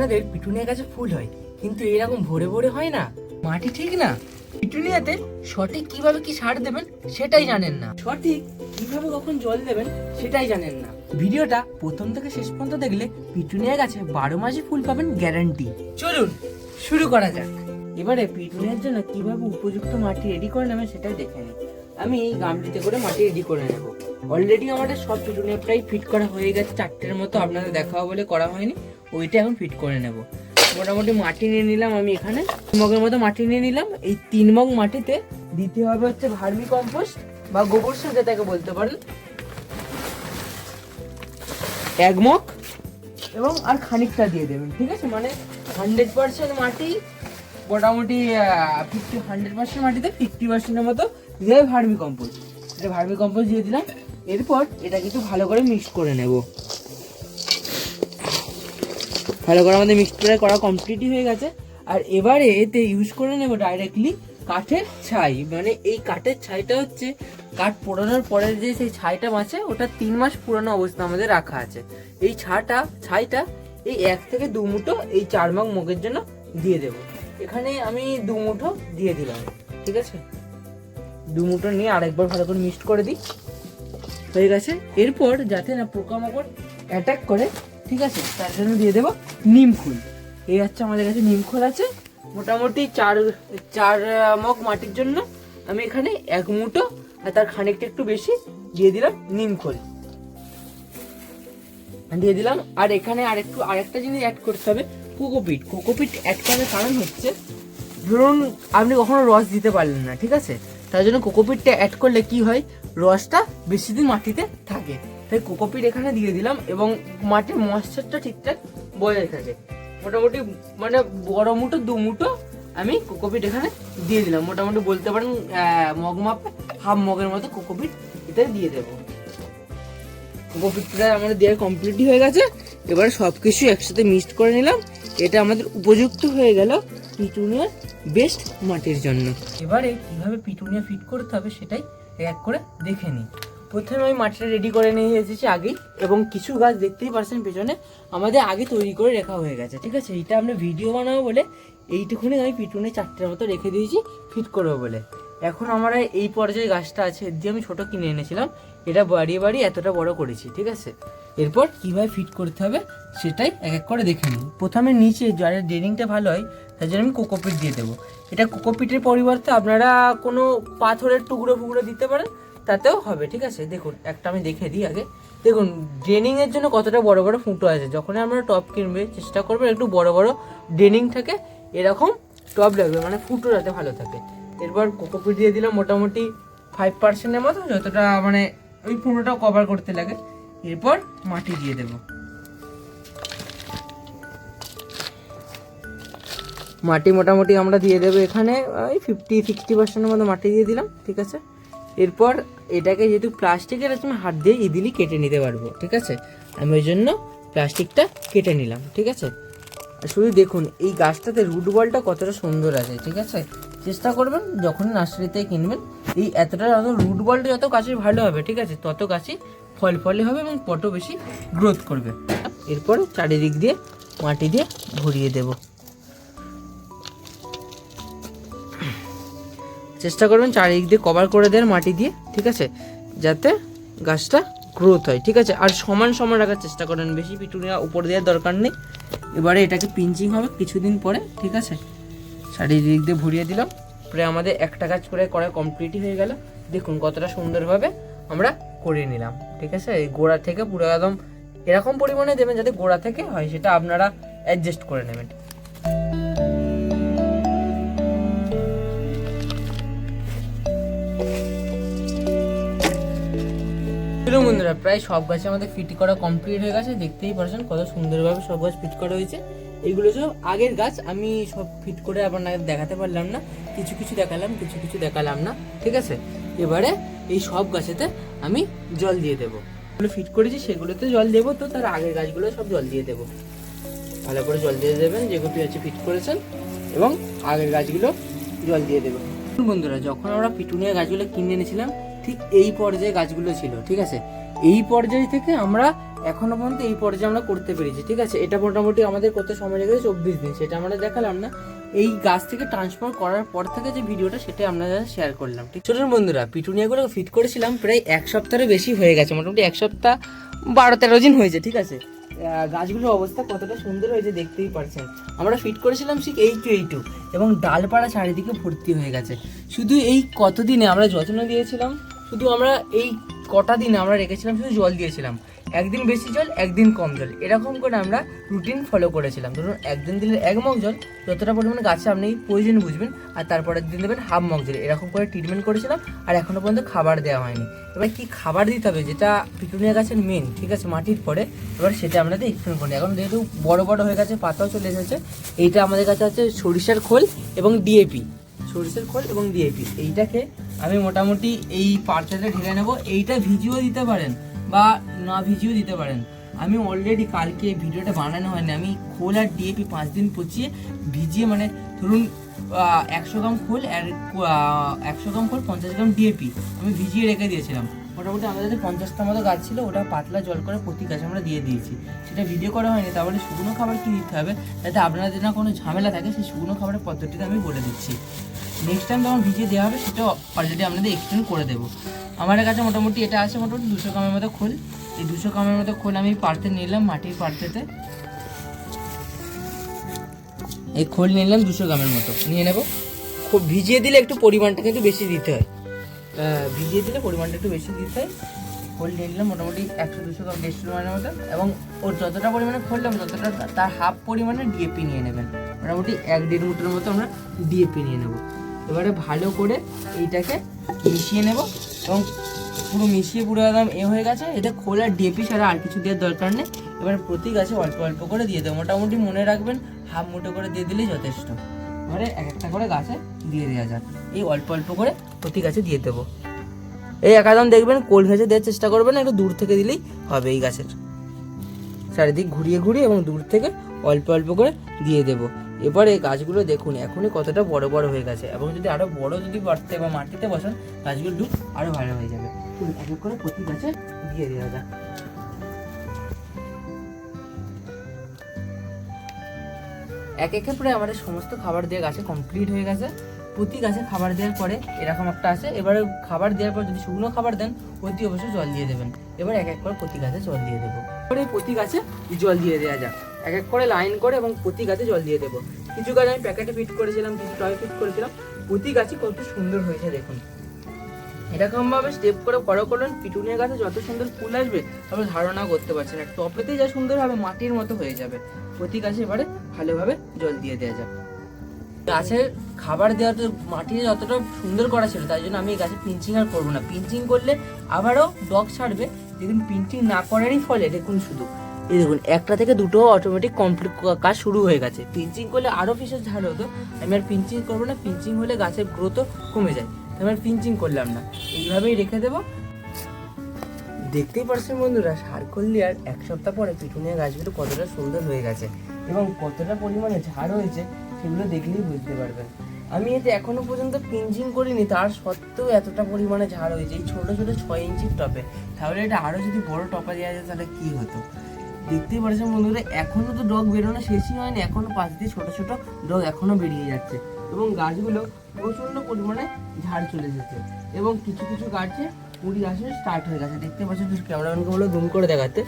আপনাদের পিটুনিয়া গাছে ফুল হয় কিন্তু এরকম ভরে ভরে হয় না। মাটি ঠিক না। পিটুনিয়াতে সঠিক কীভাবে কি সার দেবেন সেটাই জানেন না। সঠিক কীভাবে কখন জল দেবেন সেটাই জানেন না। ভিডিওটা প্রথম থেকে শেষ পর্যন্ত দেখলে পিটুনিয়া গাছে বারো মাসে ফুল পাবেন গ্যারান্টি। চলুন শুরু করা যাক। এবারে পিটুনিয়ার জন্য কীভাবে উপযুক্ত মাটি রেডি করে নেবেন সেটাই দেখে নিই। আমি এই গামলিতে করে মাটি রেডি করে নেব। অলরেডি আমাদের সব পিটুনিয়া প্রায় ফিট করা হয়ে গেছে চারটের মতো আপনাদের দেখাবো বলে করা হয়নি। ওইটা এখন ফিট করে নেব। মোটামুটি মাটি নিয়ে নিলাম আমি এখানে। মগের মতো মাটি নিয়ে নিলাম। এই তিন মগ মাটিতে দিতে হবে হচ্ছে ভার্মি কম্পোস্ট বা গোবর সার যেটাকে বলতে পারেন। এক মগ এবং আর খানিকটা দিয়ে দেবেন, ঠিক আছে? মানে হান্ড্রেড পার্সেন্ট মাটি, মোটামুটি ফিফটি হান্ড্রেড পার্সেন্ট মাটিতে ফিফটি পার্সেন্টের মতো দিয়ে ভার্মি কম্পোস্ট। এটা ভার্মি কম্পোস্ট দিয়ে দিলাম। এরপর এটা কিছু ভালো করে মিক্স করে নেব। ভালো করে আমাদের মিক্স করে করা কমপ্লিটই হয়ে গেছে। আর এবারে এতে ইউজ করে নেব ডাইরেক্টলি কাঠের ছাই। মানে এই কাঠের ছাইটা হচ্ছে, কাঠ পোড়ানোর পরে যে সেই ছাইটা বাঁচে, ওটা তিন মাস পুরানো অবস্থা আমাদের রাখা আছে। এই ছাটা, ছাইটা এই এক থেকে দু মুঠো এই চার মাগ মুগের জন্য দিয়ে দেব। এখানে আমি দু মুঠো দিয়ে দিলাম, ঠিক আছে? দু মুঠো নিয়ে আরেকবার ভালো করে মিক্সড করে দিই। হয়ে গেছে। এরপর যাতে না পোকামাকড় অ্যাটাক করে ঠিক আছে? তার জন্য দিয়ে দেবো নিম ফুল এই হচ্ছে আমাদের কাছে নিম ফুল আছে। মোটামুটি চার চার মগ মাটির জন্য আমি এখানে এক মুঠো আর তার খানিকটা একটু বেশি দিয়ে দিলাম নিম খোল। দিয়ে দিলাম। আর এখানে আর আরেকটু, আরেকটা জিনিস অ্যাড করতে হবে, কোকোপিট। কোকোপিট অ্যাড করার কারণ হচ্ছে, ধরুন আপনি কখনো রস দিতে পারলেন না, ঠিক আছে? তার জন্য কোকোপিটটা অ্যাড করলে কি হয়? রসটা বেশি দিন মাটিতে থাকে। তাই কোকোপিট এখানে দিয়ে দিলাম এবং মাটির ময়েশ্চারটা ঠিকঠাক বজায় থাকে মোটামুটি মানে বড় মুঠো, দু মুঠো আমি কোকোপিট এখানে দিয়ে দিলাম। মোটামুটি বলতে পারেন মগ মাপে হাফ মগের মতো কোকোপিট এটা দিয়ে দেবো। কোকোপিটটা আমাদের দেওয়া কমপ্লিটই হয়ে গেছে। এবার সব কিছু একসাথে মিক্সড করে নিলাম। এটা আমাদের উপযুক্ত হয়ে গেল পিটুনিয়ার বেস্ট মাটির জন্য। এবারে কীভাবে পিটুনিয়া ফিট করতে হবে সেটাই এক করে দেখে নিই। প্রথমে আমি মাটিটা রেডি করে নিয়ে এসেছি আগেই, এবং কিছু গাছ দেখতেই পারছেন পেছনে, আমাদের আগে তৈরি করে রাখা হয়ে গেছে, ঠিক আছে? এইটা আমরা ভিডিও বানাবো বলে এইটুকুনি আমি পিটুনে চারটের মতো রেখে দিয়েছি ফিট করব বলে। এখন আমরা এই পর্যায়ে গাছটা আছে, এর দিয়ে আমি ছোট কিনে এনেছিলাম, এটা বাড়িয়ে বাড়িয়ে এতটা বড় করেছি, ঠিক আছে? এরপর কীভাবে ফিট করতে হবে সেটাই এক এক করে দেখে নিই। প্রথমে নিচে যারা ড্রেনিংটা ভালো হয়, তার জন্য আমি কোকোপিট দিয়ে দেবো। এটা কোকোপিটের পরিবর্তে আপনারা কোনো পাথরের টুকরো ফুকরো দিতে পারেন তাতেও হবে, ঠিক আছে? দেখুন, একটা আমি দেখে দিই আগে। দেখুন ড্রেনিং এর জন্য কতটা বড় বড় ফুটো আছে। যখন আমরা টপ কিনবে, চেষ্টা করবেন একটু বড় বড় ড্রেনিং থাকে, এরকম টপ লাগবে মানে ফুটো যাতে ভালো থাকে। এরপর কোকোপিট দিয়ে দিলাম মোটামুটি ফাইভ পার্সেন্টের মতো, যতটা মানে ওই ফুটোটা কভার করতে লাগে। এরপর মাটি দিয়ে দেবো। মাটি মোটামুটি আমরা দিয়ে দেবো এখানে, ওই ফিফটি সিক্সটি পার্সেন্টের মতো মাটি দিয়ে দিলাম, ঠিক আছে? এরপর এটাকে যেহেতু প্লাস্টিকের তুমি হাত দিয়ে ইজিলি কেটে নিতে পারব, ঠিক আছে? আমি ওই জন্য প্লাস্টিকটা কেটে নিলাম, ঠিক আছে? শুধু দেখুন, এই গাছটাতে রুট বলটা কতটা সুন্দর আছে, ঠিক আছে? চেষ্টা করবেন, যখন নার্সারিতে কিনবেন, এই এতটা যত রুট বলটা যত গাছের ভালো হবে, ঠিক আছে? তত গাছই ফল ফলে হবে এবং পটও বেশি গ্রোথ করবে। এরপর চারিদিক দিয়ে মাটি দিয়ে ভরিয়ে দেবো। চেষ্টা করবেন চারিদিক দিয়ে কভার করে দেন মাটি দিয়ে, ঠিক আছে? যাতে গাছটা গ্রোথ হয়, ঠিক আছে? আর সমান সমান রাখার চেষ্টা করেন, বেশি পিটুনিয়া উপর দেওয়ার দরকার নেই। এবারে এটাকে পিঞ্চিং হবে কিছুদিন পরে, ঠিক আছে? চারিদিক দিয়ে ভরিয়ে দিলাম। প্রায় আমাদের একটা কাজ করে, করা কমপ্লিটই হয়ে গেল। দেখুন কতটা সুন্দরভাবে আমরা করে নিলাম, ঠিক আছে? এই গোড়া থেকে পুরো একদম এরকম পরিমাণে দেবেন যাতে গোড়া থেকে হয়, সেটা আপনারা অ্যাডজাস্ট করে নেবেন। চলুন বন্ধুরা, প্রায় সব গাছে আমাদের ফিট করা কমপ্লিট হয়ে গেছে। দেখতেই পারছেন কত সুন্দরভাবে সব গাছ ফিট করা হয়েছে। এগুলো সব আগের গাছ, আমি সব ফিট করে আপনাদের দেখাতে পারলাম না। কিছু কিছু দেখালাম, কিছু কিছু দেখালাম না, ঠিক আছে? এবারে এই সব গাছেতে আমি জল দিয়ে দেবো। যেগুলো ফিট করেছি সেগুলোতে জল দেবো, তো তার আগের গাছগুলো সব জল দিয়ে দেবো। ভালো করে জল দিয়ে দেবেন যেগুলো হচ্ছে ফিট করেছেন, এবং আগের গাছগুলো জল দিয়ে দেবেন। বন্ধুরা, যখন আমরা পিটুনিয়া গাছগুলো কিনে এনেছিলাম ঠিক এই পর্যায়ে গাছগুলো ছিল, ঠিক আছে? এই পর্যায় থেকে আমরা এখনও পর্যন্ত এই পর্যায়ে আমরা করতে পেরেছি, ঠিক আছে? এটা মোটামুটি আমাদের করতে সময় লেগেছে চব্বিশ দিন, সেটা আমরা দেখালাম না। এই গাছ থেকে ট্রান্সফার করার পর থেকে যে ভিডিওটা, সেটা আমরা শেয়ার করলাম, ঠিক? ছোট বন্ধুরা পিটুনিয়াগুলো ফিট করেছিলাম, প্রায় এক সপ্তাহের বেশি হয়ে গেছে, মোটামুটি এক সপ্তাহ বারো তেরো দিন হয়েছে, ঠিক আছে? গাছগুলোর অবস্থা কতটা সুন্দর হয়েছে দেখতেই পারছেন। আমরা ফিট করেছিলাম ঠিক এই টু এই টু, এবং ডালপাড়া চারিদিকে ভর্তি হয়ে গেছে। শুধু এই কতদিনে আমরা যত্ন দিয়েছিলাম? শুধু আমরা এই কটা দিনে আমরা রেখেছিলাম, শুধু জল দিয়েছিলাম। একদিন বেশি জল, একদিন কম জল। এরকম করে আমরা রুটিন ফলো করেছিলাম। ধরুন, একদিন দিলে এক মগ জল, যতটা পরিমাণে গাছে আপনি প্রয়োজন বুঝবেন, আর তারপরের দিন দেবেন হাফ মগ জল। এরকম করে ট্রিটমেন্ট করেছিলাম, আর এখনও পর্যন্ত খাবার দেওয়া হয়নি। এবার কি খাবার দিতে হবে, যেটা পিটুনিয়া গাছের মেন ঠিক আছে, মাটির পরে, এবার সেটা আমরা এক্সপ্লেন করি এখন যেহেতু বড় বড় হয়ে গেছে, পাতাও চলে এসেছে, এইটা আমাদের কাছে আছে সরিষার খোল এবং ডিএপি সরিষার খোল এবং ডিএপি এইটাকে আমি মোটামুটি এই পার্চাটা ঢেলে নেব। এইটা ভিজিও দিতে পারেন বা না ভিজিও দিতে পারেন। আমি অলরেডি কালকে ভিডিওটা বানানো হয়নি। আমি খোল আর ডিএপি পাঁচ দিন পচিয়ে ভিজিয়ে মানে ধরুন একশো গ্রাম খোল আর একশো গ্রাম খোল, পঞ্চাশ গ্রাম ডিএপি আমি ভিজিয়ে রেখে দিয়েছিলাম। মোটামুটি আমাদের পঞ্চাশটা মতো গাছ ছিল, ওটা পাতলা জল করে প্রতি গাছে আমরা দিয়ে দিয়েছি। সেটা ভিডিও করা হয়নি, তাহলে শুকনো খাবার কি দিতে হবে? যাতে আপনাদের না কোনো ঝামেলা থাকে, সেই শুকনো খাবারের পদ্ধতিটা আমি বলে দিচ্ছি। নেক্সট টাইম যখন ভিজিয়ে দেওয়া হবে সেটা অলরেডি আপনাদের এক্সপ্লেন করে দেবো। আমার কাছে মোটামুটি এটা আছে, মোটামুটি দুশো গ্রামের মতো খোল। এই দুশো গ্রামের মতো খোল আমি পাড়তে নিলাম, মাটির পাড়তেতে। এই খোল নিলাম দুশো গ্রামের মতো। নিয়ে নেব। খুব ভিজিয়ে দিলে একটু পরিমাণটা কিন্তু বেশি দিতে হয়। ভিজিয়ে দিলে পরিমাণটা একটু বেশি দিতে হয়। খোল নিয়ে নিলাম, মোটামুটি একশো দুশো গ্রাম, দেড়শো গ্রামের মতো। এবং ওর যতটা পরিমাণে খোললাম ততটা তার হাফ পরিমাণে ডিএপি নিয়ে নেবেন। মোটামুটি এক দেড় মুঠের মতো আমরা ডিএপি নিয়ে নেব। এবারে ভালো করে এইটাকে মিশিয়ে নেব এবং পুরো মিশিয়ে পুরো একদম এ হয়ে গেছে। এটা খোলা ডিএপি ছাড়া আর কিছু দেওয়ার দরকার নেই। এবার প্রতি গাছে অল্প অল্প করে দিয়ে দেবো। মোটামুটি মনে রাখবেন, হাফ মুঠো করে দিয়ে দিলেই যথেষ্ট। এবারে এক একটা করে গাছে দিয়ে দেওয়া যাক। এই অল্প অল্প করে প্রতি গাছে দিয়ে দেবো। এই একাদম দেখবেন কোল ঘেঁচে দেওয়ার চেষ্টা করবেন, একটু দূর থেকে দিলেই হবে এই গাছের। চারিদিক ঘুরিয়ে ঘুরিয়ে এবং দূর থেকে অল্প অল্প করে দিয়ে দেবো। এবারে গাছগুলো দেখুন, এখনই কতটা বড় বড় হয়ে গেছে। এবং যদি আরও বড় যদি বাড়তে বা মাটিতে বসান, গাছগুলো লুক আরও ভালো হয়ে যাবে। এক করে প্রতি গাছে দিয়ে দেওয়া যাক। এক একে পরে আমাদের সমস্ত খাবার দেওয়া গাছে কমপ্লিট হয়ে গেছে। প্রতি গাছে খাবার দেওয়ার পরে এরকম একটা আছে। এবারে খাবার দেওয়ার পর যদি শুকনো খাবার দেন, অতি অবশ্যই জল দিয়ে দেবেন। এবার এক এক করে প্রতি গাছে জল দিয়ে দেবো। এবারে প্রতি গাছে জল দিয়ে দেওয়া যাক। এক এক করে লাইন করে এবং প্রতি গাছে জল দিয়ে দেবো। কিছু গাছ আমি প্যাকেটে ফিট করেছিলাম, কিছু টয় ফিট করেছিলাম। প্রতি গাছই কত সুন্দর হয়েছে দেখুন। এরকমভাবে স্টেপ করে বড় করলেন, পিটুনিয়া গাছে যত সুন্দর ফুল আসবে আপনি ধারণা করতে পারছেন আর টপেতে যা সুন্দর হবে, মাটির মতো হয়ে যাবে। প্রতি গাছে এবারে ভালোভাবে জল দিয়ে দেওয়া যাক গাছের খাবার দেওয়া তো মাটি যতটা সুন্দর করা ছিল, তাই জন্য আমি এই গাছে পিঞ্চিং আর করব না। পিঞ্চিং করলে আবারও ডগ ছাড়বে দেখুন পিঞ্চিং না করারই ফলে, দেখুন শুধু। এই দেখুন, একটা থেকে দুটো অটোমেটিক কমপ্লিট কাজ শুরু হয়ে গেছে। পিঞ্চিং করলে আরও ফিসের ঝাড় হতো। আমি আর পিঞ্চিং করব না পিঞ্চিং হলে গাছের গ্রোথও কমে যায়। আমি আর পিঞ্চিং করলাম না। এইভাবেই রেখে দেবো। দেখতেই পারছেন বন্ধুরা সার্কল আর এক সপ্তাহ পরে পিটুনিয়া গাছগুলো কতটা সুন্দর হয়ে গেছে। এবং কতটা পরিমাণে ঝাড় হয়েছে সেগুলো দেখলেই বুঝতে পারবেন। আমি এতে এখনও পর্যন্ত পিঞ্চিং করিনি, তার সত্ত্বেও এতটা পরিমাণে ঝাড় হয়েছে। এই ছোটো ছোটো ছয় ইঞ্চির টপে। তাহলে এটা আরও যদি বড় টপা দেওয়া যায়, তাহলে কী হতো? দেখতেই পারছেন বন্ধুরা এখনও তো ডগ বেরোনো শেষই হয়নি। এখনও পাশ দিয়ে ছোটো ছোটো ডগ এখনও বেরিয়ে যাচ্ছে। এবং গাছগুলো প্রচণ্ড পরিমাণে ঝাড় চলে এসেছে। এবং কিছু কিছু গাছে কুড়ি আসে স্টার্ট হয়ে গেছে। দেখতে পাচ্ছেন ক্যামেরাম্যানকে বলে জুম করে দেখাতে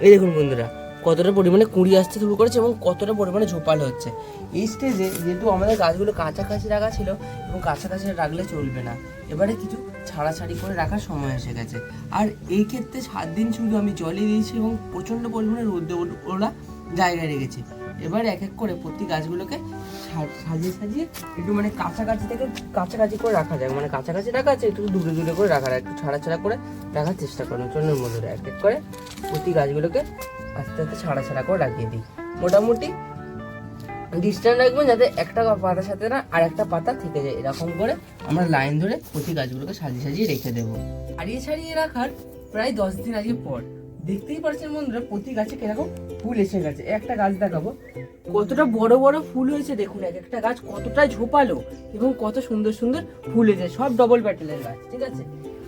এই দেখুন বন্ধুরা কতটা পরিমাণে কুঁড়ি আসতে শুরু করেছে এবং কতটা পরিমাণে ঝোপাল হচ্ছে। এই স্টেজে যেহেতু আমাদের গাছগুলো কাছাকাছি রাখা ছিল এবং কাছাকাছি রাখলে চলবে না। এবারে কিছু ছাড়াছাড়ি করে রাখার সময় এসে গেছে। আর এই ক্ষেত্রে সাত দিন শুধু আমি জলে দিয়েছি এবং প্রচণ্ড পরিমাণে রোদ্দে ও- ওরা জায়গায় রেখেছি। এবার এক এক করে প্রতি গাছগুলোকে সাজিয়ে সাজিয়ে একটু মানে কাছাকাছি থেকে কাছাকাছি করে রাখা যায়। মানে কাছাকাছি রাখা আছে, একটু দূরে দূরে করে রাখা একটু ছাড়া ছাড়া করে রাখার চেষ্টা করুন। চলুন বন্ধুরা, এক এক করে প্রতি গাছগুলোকে আস্তে আস্তে ছাড়া ছাড়া করে লাগিয়ে দিই। মোটামুটি ডিস্টেন্স রাখবেন যাতে একটা পাতার সাথে না আর একটা পাতা থেকে যায়। এরকম করে আমরা লাইন ধরে প্রতি গাছগুলোকে সাজিয়ে সাজিয়ে রেখে দেবো। ছাড়িয়ে ছাড়িয়ে রাখার প্রায় দশ দিন আগে পর। দেখতেই পারছেন বন্ধুরা প্রতি গাছে কীরকম ফুল এসে গেছে। একটা গাছ দেখাবো। কতটা বড় বড় ফুল হয়েছে দেখুন, এক একটা গাছ কতটা ঝোপালো এবং কত সুন্দর সুন্দর ফুল এসেছে সব ডবল প্যাটেলের গাছ, ঠিক আছে?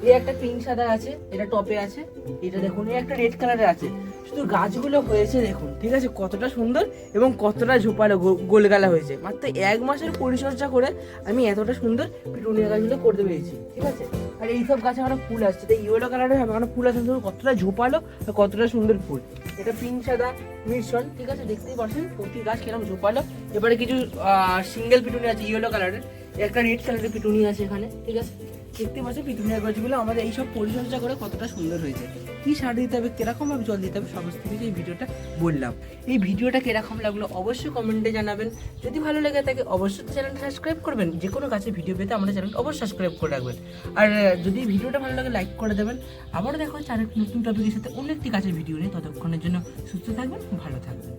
এই একটা পিঙ্ক সাদা আছে, এটা টপে আছে, এটা দেখুন একটা রেড কালারের আছে। শুধু গাছগুলো হয়েছে দেখুন, ঠিক আছে? কতটা সুন্দর এবং কতটা ঝোপালো গোলগালা হয়েছে। মাত্র এক মাসের পরিচর্যা করে আমি এতটা সুন্দর পিটুনিয়া গাছগুলো করতে পেরেছি, ঠিক আছে? আর এইসব গাছে আমার ফুল আসছে। তাই ইয়েলো কালারের হবে আমার ফুল আসছে কতটা ঝোপালো আর কতটা সুন্দর ফুল। এটা পিঙ্ক, সাদা, মিশ্রণ, ঠিক আছে? দেখতেই পাচ্ছেন, প্রতি গাছ কীরকম ঝোপালো। এবারে কিছু সিঙ্গেল পিটুনি আছে ইয়েলো কালারের একটা রেড কালারের পিটুনি আছে এখানে, ঠিক আছে? দেখতে পাচ্ছেন পিটুনিয়া গাছগুলো আমাদের এইসব পরিচর্যা করে কতটা সুন্দর হয়েছে কি সার দিতে হবে, কীরকম ভাবে জল দিতে হবে, সমস্ত কিছু এই ভিডিওটা বললাম। এই ভিডিওটা কীরকম লাগল অবশ্যই কমেন্টে জানাবেন। যদি ভালো লেগে থাকে অবশ্যই চ্যানেলটা সাবস্ক্রাইব করবেন। যে কোনো গাছের ভিডিও পেতে আমাদের চ্যানেল অবশ্যই সাবস্ক্রাইব করে রাখবেন। আর যদি ভিডিওটা ভালো লাগে লাইক করে দেবেন। আবারও দেখা হচ্ছে নতুন টপিকের সাথে অন্য একটি গাছের ভিডিও নিয়ে। ততক্ষণের জন্য সুস্থ থাকবেন, ভালো থাকবেন।